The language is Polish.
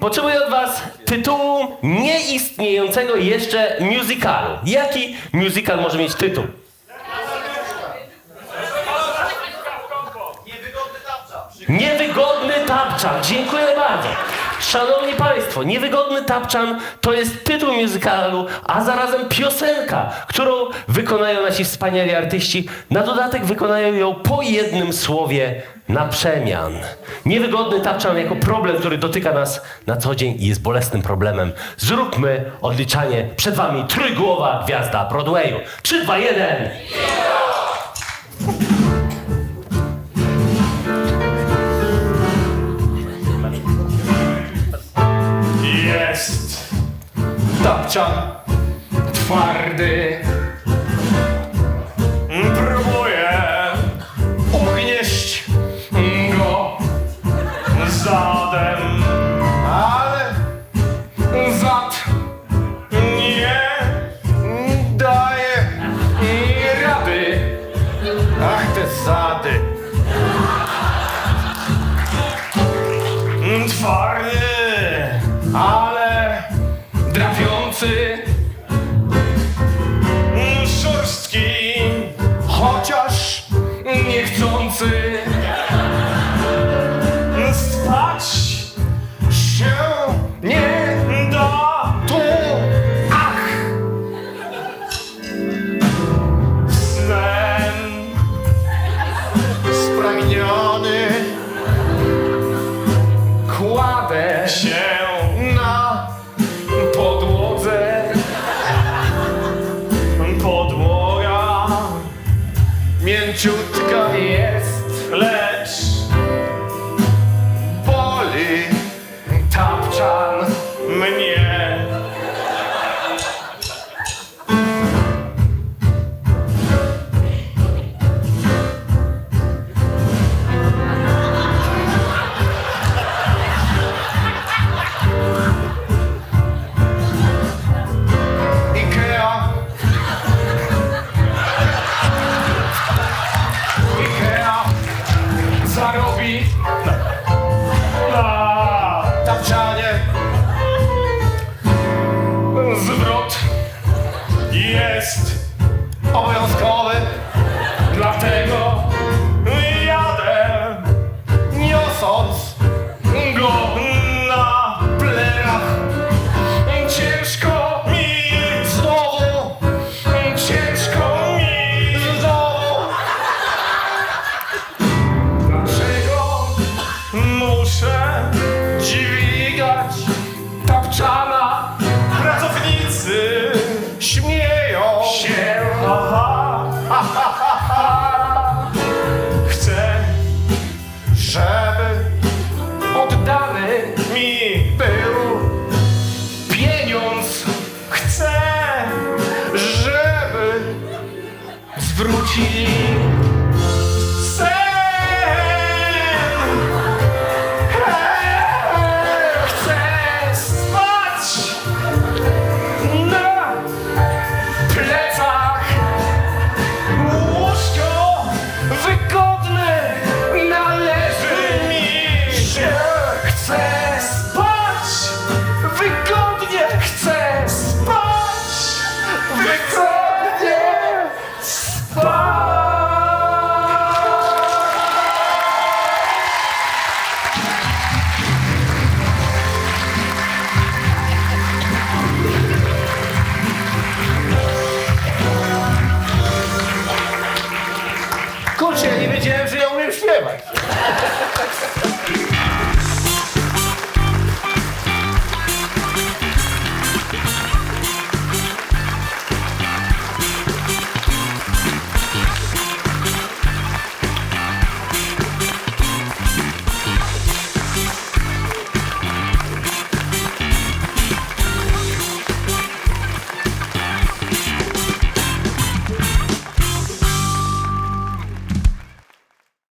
Potrzebuję od was tytułu nieistniejącego jeszcze musicalu. Jaki musical może mieć tytuł? Niewygodny. Szanowni Państwo, Niewygodny tapczan to jest tytuł musicalu, a zarazem piosenka, którą wykonają nasi wspaniali artyści. Na dodatek wykonają ją po jednym słowie na przemian. Niewygodny tapczan jako problem, który dotyka nas na co dzień i jest bolesnym problemem. Zróbmy odliczanie. Przed Wami trójgłowa gwiazda Broadwayu. 3, 2, 1. tapczan twardy. Próbuję ugnieść go zadem, ale zad nie daje rady. Ach, te zady. Twardy, ale niechcący. Spać się nie da tu. Ach! Snem spragniony kładę się na podłodze. Podłoga mięciutka tapczan mnie. Ikea. Ikea zarobi na żeby oddany mi był. Pieniądz chcę, żeby zwrócili wiedziałem, że ja umiem śpiewać.